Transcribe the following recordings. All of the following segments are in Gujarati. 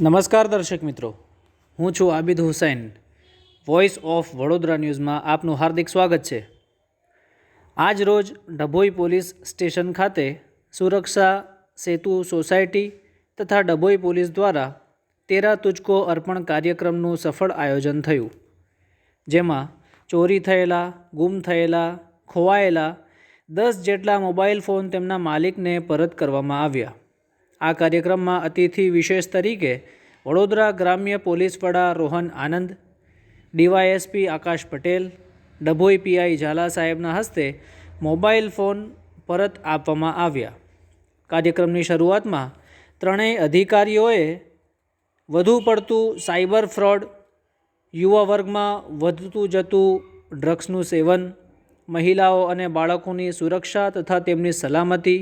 નમસ્કાર દર્શક મિત્રો. હું છું આબિદ હુસૈન. વોઇસ ઓફ વડોદરા ન્યૂઝમાં આપનું હાર્દિક સ્વાગત છે. આજ રોજ ડભોઈ પોલીસ સ્ટેશન ખાતે સુરક્ષા, સેતુ સોસાયટી તથા ડભોઈ પોલીસ દ્વારા તેરા તુજકો અર્પણ કાર્યક્રમનું સફળ આયોજન થયું. જેમાં ચોરી થયેલા, ગુમ થયેલા, ખોવાયેલા દસ જેટલા મોબાઈલ ફોન તેમના માલિકને પરત કરવામાં આવ્યા. આ કાર્યક્રમમાં અતિથિ વિશેષ તરીકે વડોદરા ગ્રામ્ય પોલીસ વડા રોહન આનંદ, ડીવાયએસપી આકાશ પટેલ, ડભોઈ પીઆઈ ઝાલા સાહેબના હસ્તે મોબાઈલ ફોન પરત આપવામાં આવ્યા. કાર્યક્રમની શરૂઆતમાં ત્રણેય અધિકારીઓએ વધુ પડતું સાયબર ફ્રોડ, યુવા વર્ગમાં વધતું જતું ડ્રગ્સનું સેવન, મહિલાઓ અને બાળકોની સુરક્ષા તથા તેમની સલામતી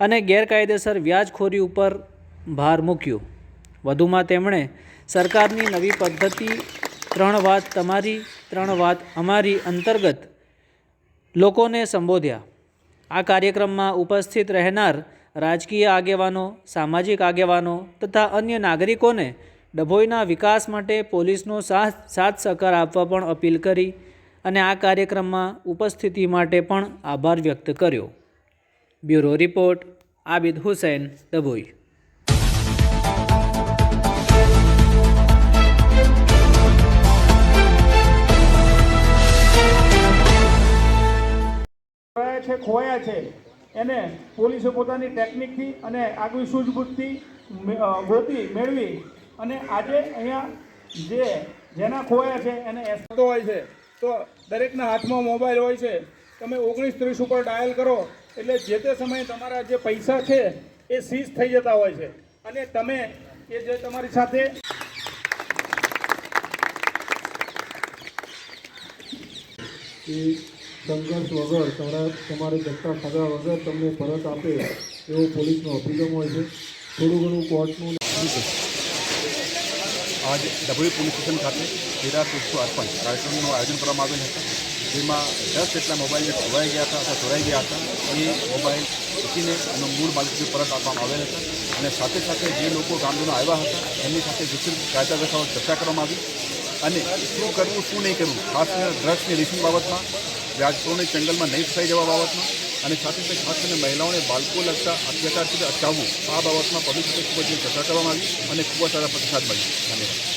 અને ગેરકાયદેસર વ્યાજખોરી ઉપર ભાર મૂક્યો. વધુમાં તેમણે સરકારની નવી પદ્ધતિ ત્રણ વાત તમારી, ત્રણ વાત અમારી અંતર્ગત લોકોને સંબોધ્યા. આ કાર્યક્રમમાં ઉપસ્થિત રહેનાર રાજકીય આગેવાનો, સામાજિક આગેવાનો તથા અન્ય નાગરિકોને ડભોઈના વિકાસ માટે પોલીસનો સાથ સાથ સહકાર આપવા પણ અપીલ કરી અને આ કાર્યક્રમમાં ઉપસ્થિતિ માટે પણ આભાર વ્યક્ત કર્યો. બ્યુરો રિપોર્ટ, આબિદ હુસૈન ડભોઈ છે ખોયા છે. એને પોલીસે પોતાની ટેકનિકથી અને આગવી સૂઝબૂઝથી ગોતી મેળવી અને આજે અહીંયા જે, જેના ખોયા છે, એને એસતો હોય છે. તો દરેકના હાથમાં મોબાઈલ હોય છે. તમે ઓગણીસ ત્રીસ ઉપર ડાયલ કરો એટલે જે તે સમયે તમારા જે પૈસા છે એ સીઝ થઈ જતા હોય છે. અને તમે એ જે તમારી સાથે કે સંઘર્ષ વગર તારા તમારે ધક્કા ખાધા વગર તમને પરત આપે એવો પોલીસનો અભિગમ હોય છે. થોડું ઘણું કોર્ટનું આજ ડભોઈ પોલીસ સ્ટેશન ખાતે તેરા પુષ્પ અર્પણ કાર્યક્રમનું આયોજન કરવામાં આવેલ હતું. જેમાં દસ જેટલા મોબાઈલ જે ખોવાઈ ગયા હતા અથવા ચોરાઈ ગયા હતા, એ મોબાઈલ મૂકીને એનો મૂળ માલિકને પરત આપવામાં આવેલ હતા. અને સાથે સાથે જે લોકો ગામડીમાં આવ્યા હતા, એમની સાથે વિસ્તૃત કાયદા વ્યવસ્થાઓ ચર્ચા કરવામાં આવી. અને શું કરવું, શું નહીં કરવું, ખાસ કરીને ડ્રગ્સની રિફિંગ બાબતમાં વ્યાજખોરોની જંગલમાં નહીં ફસાઈ જવા બાબતમાં, અને સાથે સાથે ખાસ કરીને મહિલાઓને બાળકો લગતા અત્યાચારથી અટકાવવું, આ બાબતમાં પબ્લિક ખૂબ જ ચર્ચા કરવામાં આવી અને ખૂબ જ સારા પ્રતિસાદ મળ્યો. ધન્યવાદ.